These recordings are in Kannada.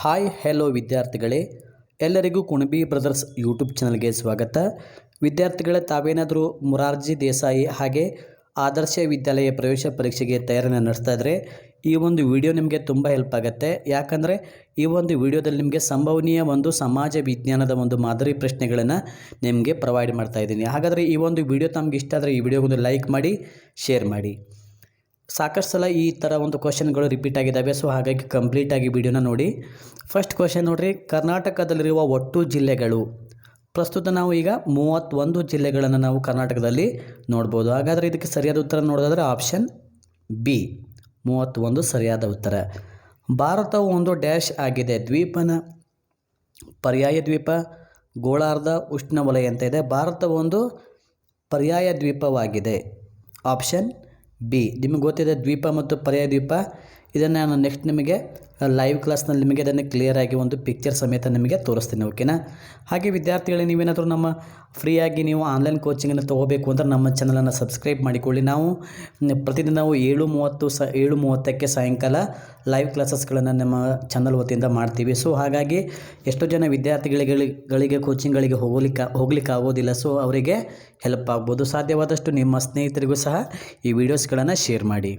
ಹಾಯ್, ಹೆಲೋ ವಿದ್ಯಾರ್ಥಿಗಳೇ. ಎಲ್ಲರಿಗೂ ಕುಣಬಿ ಬ್ರದರ್ಸ್ ಯೂಟ್ಯೂಬ್ ಚಾನಲ್ಗೆ ಸ್ವಾಗತ. ವಿದ್ಯಾರ್ಥಿಗಳೇ, ತಾವೇನಾದರೂ ಮುರಾರ್ಜಿ ದೇಸಾಯಿ ಹಾಗೆ ಆದರ್ಶ ವಿದ್ಯಾಲಯ ಪ್ರವೇಶ ಪರೀಕ್ಷೆಗೆ ತಯಾರಿನ ನಡೆಸ್ತಾ ಇದ್ದರೆ ಈ ಒಂದು ವಿಡಿಯೋ ನಿಮಗೆ ತುಂಬ ಹೆಲ್ಪ್ ಆಗುತ್ತೆ. ಯಾಕಂದರೆ ಈ ಒಂದು ವಿಡಿಯೋದಲ್ಲಿ ನಿಮಗೆ ಸಂಭವನೀಯ ಒಂದು ಸಮಾಜ ವಿಜ್ಞಾನದ ಒಂದು ಮಾದರಿ ಪ್ರಶ್ನೆಗಳನ್ನು ನಿಮಗೆ ಪ್ರೊವೈಡ್ ಮಾಡ್ತಾ ಇದ್ದೀನಿ. ಹಾಗಾದರೆ ಈ ಒಂದು ವಿಡಿಯೋ ತಮಗೆ ಇಷ್ಟ ಆದರೆ ಈ ವಿಡಿಯೋಗೊಂದು ಲೈಕ್ ಮಾಡಿ ಶೇರ್ ಮಾಡಿ. ಸಾಕಷ್ಟು ಸಲ ಈ ಥರ ಒಂದು ಕ್ವಶನ್ಗಳು ರಿಪೀಟ್ ಆಗಿದ್ದಾವೆ. ಸೊ ಹಾಗಾಗಿ ಕಂಪ್ಲೀಟಾಗಿ ವಿಡಿಯೋನ ನೋಡಿ. ಫಸ್ಟ್ ಕ್ವಶನ್ ನೋಡಿರಿ, ಕರ್ನಾಟಕದಲ್ಲಿರುವ ಒಟ್ಟು ಜಿಲ್ಲೆಗಳು. ಪ್ರಸ್ತುತ ನಾವು ಈಗ ಮೂವತ್ತೊಂದು ಜಿಲ್ಲೆಗಳನ್ನು ನಾವು ಕರ್ನಾಟಕದಲ್ಲಿ ನೋಡ್ಬೋದು. ಹಾಗಾದರೆ ಇದಕ್ಕೆ ಸರಿಯಾದ ಉತ್ತರ ನೋಡೋದಾದರೆ ಆಪ್ಷನ್ ಬಿ ಮೂವತ್ತೊಂದು ಸರಿಯಾದ ಉತ್ತರ. ಭಾರತವು ಒಂದು ಡ್ಯಾಶ್ ಆಗಿದೆ. ದ್ವೀಪನ ಪರ್ಯಾಯ ದ್ವೀಪ, ಗೋಳಾರ್ಧ ಉಷ್ಣವಲಯ ಅಂತ ಇದೆ. ಭಾರತ ಒಂದು ಪರ್ಯಾಯ ದ್ವೀಪವಾಗಿದೆ. Option B. ನಿಮಗೆ ಗೊತ್ತಿದೆ ದ್ವೀಪ ಮತ್ತು ಪರ್ಯಾಯ ದ್ವೀಪ? ಇದನ್ನು ನಾನು ನೆಕ್ಸ್ಟ್ ನಿಮಗೆ ಲೈವ್ ಕ್ಲಾಸ್ನಲ್ಲಿ ನಿಮಗೆ ಅದನ್ನು ಕ್ಲಿಯರಾಗಿ ಒಂದು ಪಿಕ್ಚರ್ ಸಮೇತ ನಿಮಗೆ ತೋರಿಸ್ತೀನಿ ಓಕೆನಾ ಹಾಗೆ ವಿದ್ಯಾರ್ಥಿಗಳೇ, ನೀವೇನಾದರೂ ನಮ್ಮ ಫ್ರೀಯಾಗಿ ನೀವು ಆನ್ಲೈನ್ ಕೋಚಿಂಗನ್ನು ತೊಗೋಬೇಕು ಅಂದರೆ ನಮ್ಮ ಚಾನಲನ್ನು ಸಬ್ಸ್ಕ್ರೈಬ್ ಮಾಡಿಕೊಳ್ಳಿ. ನಾವು ಪ್ರತಿದಿನ ನಾವು ಏಳು ಮೂವತ್ತು ಸ ಏಳು ಮೂವತ್ತಕ್ಕೆ ಸಾಯಂಕಾಲ ಲೈವ್ ಕ್ಲಾಸಸ್ಗಳನ್ನು ನಮ್ಮ ಚಾನಲ್ ವತಿಯಿಂದ ಮಾಡ್ತೀವಿ. ಸೊ ಹಾಗಾಗಿ ಎಷ್ಟೋ ಜನ ವಿದ್ಯಾರ್ಥಿಗಳಿಗೆ, ಗಳಿಗೆ ಕೋಚಿಂಗ್ಗಳಿಗೆ ಹೋಗ್ಲಿಕ್ಕೆ ಹೋಗ್ಲಿಕ್ಕೆ ಆಗೋದಿಲ್ಲ. ಸೊ ಅವರಿಗೆ ಹೆಲ್ಪ್ ಆಗ್ಬೋದು. ಸಾಧ್ಯವಾದಷ್ಟು ನಿಮ್ಮ ಸ್ನೇಹಿತರಿಗೂ ಸಹ ಈ ವಿಡಿಯೋಸ್ಗಳನ್ನು ಶೇರ್ ಮಾಡಿ.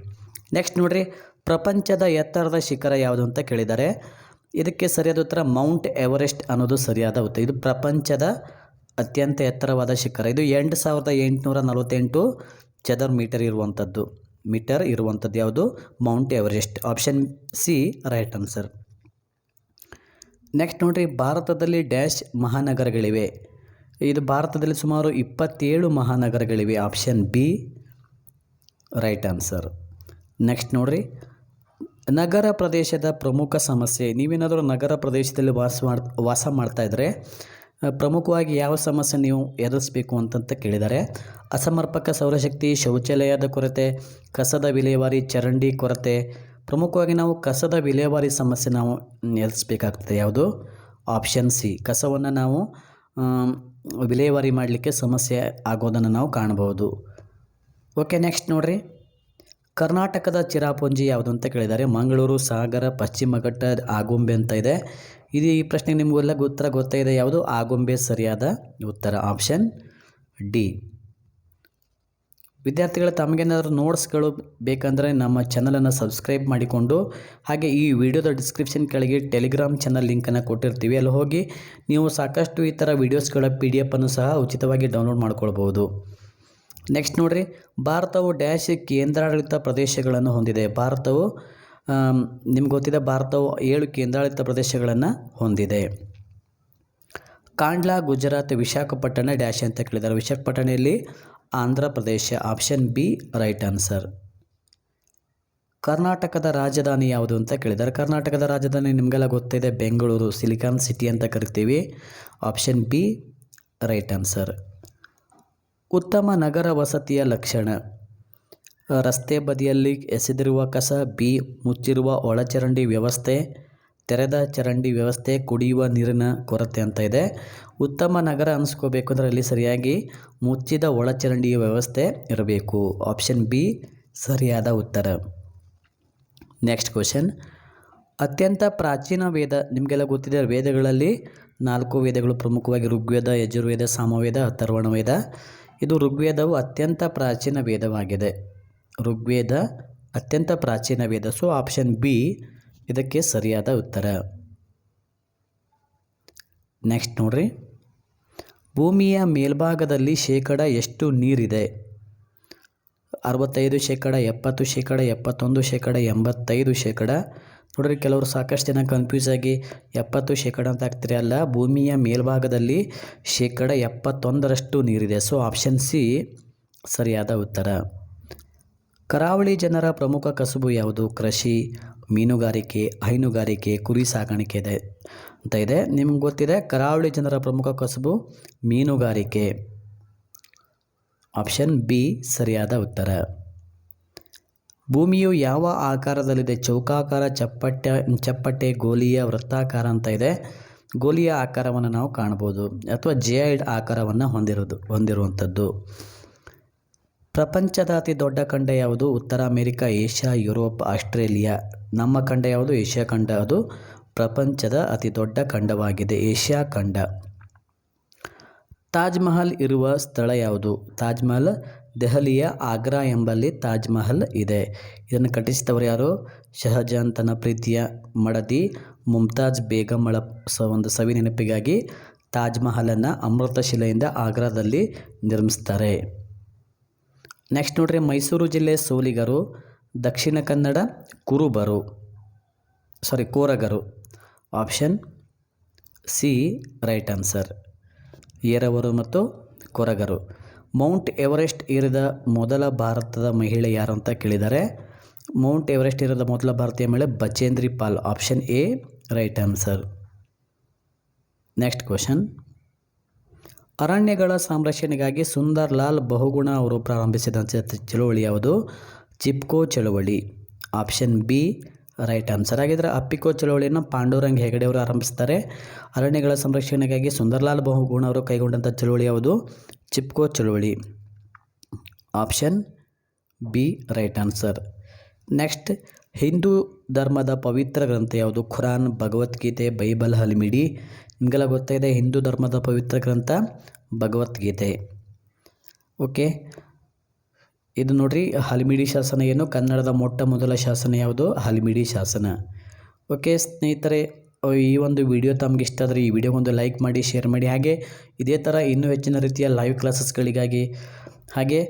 ನೆಕ್ಸ್ಟ್ ನೋಡಿರಿ ಪ್ರಪಂಚದ ಎತ್ತರದ ಶಿಖರ ಯಾವುದು ಅಂತ ಕೇಳಿದ್ದಾರೆ ಇದಕ್ಕೆ ಸರಿಯಾದ ಉತ್ತರ ಮೌಂಟ್ ಎವರೆಸ್ಟ್ ಅನ್ನೋದು ಸರಿಯಾದ ಉತ್ತರ. ಇದು ಪ್ರಪಂಚದ ಅತ್ಯಂತ ಎತ್ತರವಾದ ಶಿಖರ. ಇದು ಎಂಟು ಸಾವಿರದ ಎಂಟುನೂರ ನಲವತ್ತೆಂಟು ಚದರ್ ಮೀಟರ್ ಇರುವಂಥದ್ದು. ಮೀಟರ್ ಇರುವಂಥದ್ದು ಯಾವುದು? Mount Everest. Option C, right answer. Next ನೋಡಿರಿ, ಭಾರತದಲ್ಲಿ ಡ್ಯಾಶ್ ಮಹಾನಗರಗಳಿವೆ. ಇದು ಭಾರತದಲ್ಲಿ ಸುಮಾರು ಇಪ್ಪತ್ತೇಳು ಮಹಾನಗರಗಳಿವೆ. Option B, right answer. Next ನೋಡ್ರಿ ನಗರ ಪ್ರದೇಶದ ಪ್ರಮುಖ ಸಮಸ್ಯೆ, ನೀವೇನಾದರೂ ನಗರ ಪ್ರದೇಶದಲ್ಲಿ ವಾಸ ಮಾಡ್ ವಾಸ ಮಾಡ್ತಾ ಇದ್ದರೆ ಪ್ರಮುಖವಾಗಿ ಯಾವ ಸಮಸ್ಯೆ ನೀವು ಎದುರಿಸಬೇಕು ಅಂತಂತ ಕೇಳಿದ್ದಾರೆ ಅಸಮರ್ಪಕ ಸೌರಶಕ್ತಿ, ಶೌಚಾಲಯದ ಕೊರತೆ, ಕಸದ ವಿಲೇವಾರಿ, ಚರಂಡಿ ಕೊರತೆ, ಪ್ರಮುಖವಾಗಿ ನಾವು ಕಸದ ವಿಲೇವಾರಿ ಸಮಸ್ಯೆ ನಾವು ಎದುರಿಸಬೇಕಾಗ್ತದೆ ಯಾವುದು? ಆಪ್ಷನ್ ಸಿ ಕಸವನ್ನು ನಾವು ವಿಲೇವಾರಿ ಮಾಡಲಿಕ್ಕೆ ಸಮಸ್ಯೆ ಆಗೋದನ್ನು ನಾವು ಕಾಣಬಹುದು. ಓಕೆ ನೆಕ್ಸ್ಟ್ ನೋಡ್ರಿ. ಕರ್ನಾಟಕದ ಚಿರಾಪುಂಜಿ ಯಾವುದು ಅಂತ ಕೇಳಿದ್ದಾರೆ. ಮಂಗಳೂರು, ಸಾಗರ, ಪಶ್ಚಿಮ ಘಟ್ಟ, ಆಗುಂಬೆ ಅಂತ ಇದೆ. ಇದು ಈ ಪ್ರಶ್ನೆಗೆ ನಿಮಗೆಲ್ಲ ಉತ್ತರ ಗೊತ್ತಾಗಿದೆ ಯಾವುದು? ಆಗುಂಬೆ ಸರಿಯಾದ ಉತ್ತರ ಆಪ್ಷನ್ ಡಿ. ವಿದ್ಯಾರ್ಥಿಗಳು ತಮಗೇನಾದರೂ ನೋಟ್ಸ್ಗಳು ಬೇಕಂದರೆ ನಮ್ಮ ಚಾನಲನ್ನು ಸಬ್ಸ್ಕ್ರೈಬ್ ಮಾಡಿಕೊಂಡು, ಹಾಗೆ ಈ ವಿಡಿಯೋದ ಡಿಸ್ಕ್ರಿಪ್ಷನ್ ಕೆಳಗೆ ಟೆಲಿಗ್ರಾಮ್ ಚಾನಲ್ ಲಿಂಕನ್ನು ಕೊಟ್ಟಿರ್ತೀವಿ. ಅಲ್ಲಿ ಹೋಗಿ ನೀವು ಸಾಕಷ್ಟು ಈ ಥರ ವೀಡಿಯೋಸ್ಗಳ ಪಿ ಡಿ ಎಫನ್ನು ಸಹ ಉಚಿತವಾಗಿ ಡೌನ್ಲೋಡ್ ಮಾಡ್ಕೊಳ್ಬೋದು ನೆಕ್ಸ್ಟ್ ನೋಡ್ರಿ. ಭಾರತವು ಡ್ಯಾಶ್ ಕೇಂದ್ರಾಡಳಿತ ಪ್ರದೇಶಗಳನ್ನು ಹೊಂದಿದೆ. ಭಾರತವು ನಿಮ್ಗೆ ಗೊತ್ತಿದೆ, ಭಾರತವು ಏಳು ಕೇಂದ್ರಾಡಳಿತ ಪ್ರದೇಶಗಳನ್ನು ಹೊಂದಿದೆ. ಕಾಂಡ್ಲಾ, ಗುಜರಾತ್, ವಿಶಾಖಪಟ್ಟಣ ಡ್ಯಾಶ್ ಅಂತ ಕೇಳಿದ್ದಾರೆ ವಿಶಾಖಪಟ್ಟಣದಲ್ಲಿ Andhra Pradesh option B right answer ಕರ್ನಾಟಕದ ರಾಜಧಾನಿ ಯಾವುದು ಅಂತ ಕೇಳಿದ್ದಾರೆ ಕರ್ನಾಟಕದ ರಾಜಧಾನಿ ನಿಮಗೆಲ್ಲ ಗೊತ್ತಿದೆ, ಬೆಂಗಳೂರು ಸಿಲಿಕಾನ್ ಸಿಟಿ ಅಂತ ಕರಿತೀವಿ. ಆಪ್ಷನ್ ಬಿ ರೈಟ್ ಆನ್ಸರ್ ಉತ್ತಮ ನಗರ ವಸತಿಯ ಲಕ್ಷಣ. ರಸ್ತೆ ಬದಿಯಲ್ಲಿ ಎಸೆದಿರುವ ಕಸ, ಬಿ, ಮುಚ್ಚಿರುವ ಒಳಚರಂಡಿ ವ್ಯವಸ್ಥೆ, ತೆರೆದ ಚರಂಡಿ ವ್ಯವಸ್ಥೆ, ಕುಡಿಯುವ ನೀರಿನ ಕೊರತೆ ಅಂತ ಇದೆ. ಉತ್ತಮ ನಗರ ಅನಿಸ್ಕೋಬೇಕು ಅಂದರೆ ಅಲ್ಲಿ ಸರಿಯಾಗಿ ಮುಚ್ಚಿದ ಒಳಚರಂಡಿಯ ವ್ಯವಸ್ಥೆ ಇರಬೇಕು. ಆಪ್ಷನ್ ಬಿ, ಸರಿಯಾದ ಉತ್ತರ. Next question. ಅತ್ಯಂತ ಪ್ರಾಚೀನ ವೇದ, ನಿಮಗೆಲ್ಲ ಗೊತ್ತಿದೆ ವೇದಗಳಲ್ಲಿ ನಾಲ್ಕು ವೇದಗಳು ಪ್ರಮುಖವಾಗಿ ಋಗ್ವೇದ, ಯಜುರ್ವೇದ, ಸಾಮವೇದ, ಅಥರ್ವಣ ವೇದ. ಇದು ಋಗ್ವೇದವು ಅತ್ಯಂತ ಪ್ರಾಚೀನ ವೇದವಾಗಿದೆ. ಋಗ್ವೇದ ಅತ್ಯಂತ ಪ್ರಾಚೀನ ವೇದ. ಸೊ ಆಪ್ಷನ್ ಬಿ ಇದಕ್ಕೆ ಸರಿಯಾದ ಉತ್ತರ. ನೆಕ್ಸ್ಟ್ ನೋಡ್ರಿ. ಭೂಮಿಯ ಮೇಲ್ಭಾಗದಲ್ಲಿ ಶೇಕಡ ಎಷ್ಟು ನೀರಿದೆ? ಅರವತ್ತೈದು ಶೇಕಡ, ಎಪ್ಪತ್ತು ಶೇಕಡ, ಎಪ್ಪತ್ತೊಂದು ಶೇಕಡ, ಎಂಬತ್ತೈದು ಶೇಕಡ ನೋಡ್ರಿ ಕೆಲವರು ಸಾಕಷ್ಟು ಜನ ಕನ್ಫ್ಯೂಸ್ ಆಗಿ ಎಪ್ಪತ್ತು ಶೇಕಡ ಅಂತ ಆಗ್ತಾರೆ ಅಲ್ಲ, ಭೂಮಿಯ ಮೇಲ್ಭಾಗದಲ್ಲಿ ಶೇಕಡ ಎಪ್ಪತ್ತೊಂದರಷ್ಟು ನೀರಿದೆ. ಸೊ ಆಪ್ಷನ್ ಸಿ ಸರಿಯಾದ ಉತ್ತರ. ಕರಾವಳಿ ಜನರ ಪ್ರಮುಖ ಕಸುಬು ಯಾವುದು? ಕೃಷಿ, ಮೀನುಗಾರಿಕೆ, ಹೈನುಗಾರಿಕೆ, ಕುರಿ ಸಾಕಾಣಿಕೆ ಇದೆ. ಅಂತ ಇದೆ. ನಿಮ್ಗೆ ಗೊತ್ತಿದೆ, ಕರಾವಳಿ ಜನರ ಪ್ರಮುಖ ಕಸುಬು ಮೀನುಗಾರಿಕೆ. ಆಪ್ಷನ್ ಬಿ ಸರಿಯಾದ ಉತ್ತರ. ಭೂಮಿಯು ಯಾವ ಆಕಾರದಲ್ಲಿದೆ? ಚೌಕಾಕಾರ ಚಪ್ಪಟ್ಟೆ ಚಪ್ಪಟ್ಟೆ ಗೋಲಿಯ ವೃತ್ತಾಕಾರ ಅಂತ ಇದೆ. ಗೋಲಿಯ ಆಕಾರವನ್ನು ನಾವು ಕಾಣ್ಬೋದು ಅಥವಾ ಜೇಐಡ್ ಆಕಾರವನ್ನು ಹೊಂದಿರೋದು, ಹೊಂದಿರುವಂಥದ್ದು. ಪ್ರಪಂಚದ ಅತಿ ದೊಡ್ಡ ಖಂಡ ಯಾವುದು? ಉತ್ತರ ಅಮೆರಿಕ, ಏಷ್ಯಾ, ಯುರೋಪ್, ಆಸ್ಟ್ರೇಲಿಯಾ. ನಮ್ಮ ಖಂಡ ಯಾವುದು? ಏಷ್ಯಾ ಖಂಡ. ಅದು ಪ್ರಪಂಚದ ಅತಿ ದೊಡ್ಡ ಖಂಡವಾಗಿದೆ. ಏಷ್ಯಾ ಖಂಡ. ತಾಜ್ ಮಹಲ್ ಇರುವ ಸ್ಥಳ ಯಾವುದು? ತಾಜ್ ಮಹಲ್ ದೆಹಲಿಯ ಆಗ್ರಾ ಎಂಬಲ್ಲಿ ತಾಜ್ ಮಹಲ್ ಇದೆ. ಇದನ್ನು ಕಟ್ಟಿಸಿದವರು ಯಾರು? ಶಹಜಾನ್ ತನ್ನ ಪ್ರೀತಿಯ ಮಡದಿ ಮುಮ್ತಾಜ್ ಬೇಗಂಳ ಸ ಒಂದು ಸವಿ ನೆನಪಿಗಾಗಿ ತಾಜ್ ಮಹಲನ್ನು ಅಮೃತ ಶಿಲೆಯಿಂದ ಆಗ್ರಾದಲ್ಲಿ ನಿರ್ಮಿಸ್ತಾರೆ. ನೆಕ್ಸ್ಟ್ ನೋಡ್ರಿ, ಮೈಸೂರು ಜಿಲ್ಲೆ ಸೋಲಿಗರು, ದಕ್ಷಿಣ ಕನ್ನಡ ಕುರುಬರು ಸಾರಿ ಕೋರಗರು. ಆಪ್ಷನ್ ಸಿ ರೈಟ್ ಆನ್ಸರ್ ಏರವರು ಮತ್ತು ಕೊರಗರು. ಮೌಂಟ್ ಎವರೆಸ್ಟ್ ಏರಿದ ಮೊದಲ ಭಾರತದ ಮಹಿಳೆ ಯಾರು ಅಂತ ಕೇಳಿದ್ದಾರೆ ಮೌಂಟ್ ಎವರೆಸ್ಟ್ ಏರಿದ ಮೊದಲ ಭಾರತೀಯ ಮಹಿಳೆ Bachendri Pal option A right answer next question ಅರಣ್ಯಗಳ ಸಂರಕ್ಷಣೆಗಾಗಿ ಸುಂದರ್ ಲಾಲ್ ಬಹುಗುಣ ಅವರು ಪ್ರಾರಂಭಿಸಿದ ಚಳುವಳಿ ಯಾವುದು? ಚಿಪ್ಕೋ ಚಳುವಳಿ. ಆಪ್ಷನ್ ಬಿ ರೈಟ್ ಆನ್ಸರ್ ಹಾಗಿದ್ರೆ ಅಪ್ಪಿಕೋ ಚಳುವಳಿಯನ್ನು ಪಾಂಡುರಂಗ್ ಹೆಗಡೆ ಅವರು ಆರಂಭಿಸ್ತಾರೆ. ಅರಣ್ಯಗಳ ಸಂರಕ್ಷಣೆಗಾಗಿ ಸುಂದರ್ಲಾಲ್ ಬಹುಗುಣ ಅವರು ಕೈಗೊಂಡಂಥ ಚಳುವಳಿ ಯಾವುದು? ಚಿಪ್ಕೋ ಚಳುವಳಿ. Option B, right answer. Next, Hindu ಧರ್ಮದ ಪವಿತ್ರ ಗ್ರಂಥ ಯಾವುದು? ಖುರಾನ್, ಭಗವದ್ಗೀತೆ, ಬೈಬಲ್ ಹಲ್ಮಿಡಿ. ನಿಮಗೆಲ್ಲ ಗೊತ್ತಾಗಿದೆ ಹಿಂದೂ ಧರ್ಮದ ಪವಿತ್ರ ಗ್ರಂಥ, ಭಗವದ್ಗೀತೆ. ಓಕೆ. ಇದು ನೋಡ್ರಿ, ಹಲ್ಮಿಡಿ ಶಾಸನ ಏನು? ಕನ್ನಡದ ಮೊಟ್ಟ ಮೊದಲ ಶಾಸನ ಯಾವುದು? ಹಲ್ಮಿಡಿ ಶಾಸನ. ಓಕೆ, ಸ್ನೇಹಿತರೆ ಈ ಒಂದು ವಿಡಿಯೋ ತಮ್ಗೆ ಇಷ್ಟ ಆದರೆ ಈ ವಿಡಿಯೋಗೊಂದು ಲೈಕ್ ಮಾಡಿ, ಶೇರ್ ಮಾಡಿ. ಹಾಗೆ ಇದೇ ಥರ ಇನ್ನೂ ಹೆಚ್ಚಿನ ರೀತಿಯ ಲೈವ್ ಕ್ಲಾಸಸ್ಗಳಿಗಾಗಿ ಹಾಗೆ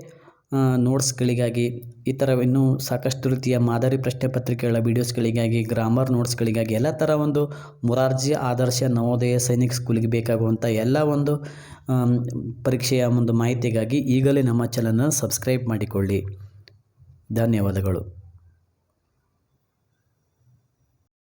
ನೋಟ್ಸ್ಗಳಿಗಾಗಿ ಈ ಥರ ಇನ್ನೂ ಸಾಕಷ್ಟು ರೀತಿಯ ಮಾದರಿ ಪ್ರಶ್ನೆ ಪತ್ರಿಕೆಗಳ ವೀಡಿಯೋಸ್ಗಳಿಗಾಗಿ ಗ್ರಾಮರ್ ನೋಟ್ಸ್ಗಳಿಗಾಗಿ ಎಲ್ಲ ಥರ ಒಂದು ಮೊರಾರ್ಜಿ ಆದರ್ಶ ನವೋದಯ ಸೈನಿಕ್ ಸ್ಕೂಲಿಗೆ ಬೇಕಾಗುವಂಥ ಎಲ್ಲ ಒಂದು ಪರೀಕ್ಷೆಯ ಒಂದು ಮಾಹಿತಿಗಾಗಿ ಈಗಲೇ ನಮ್ಮ ಚಾನಲ್ನ ಸಬ್ಸ್ಕ್ರೈಬ್ ಮಾಡಿಕೊಳ್ಳಿ. ಧನ್ಯವಾದಗಳು.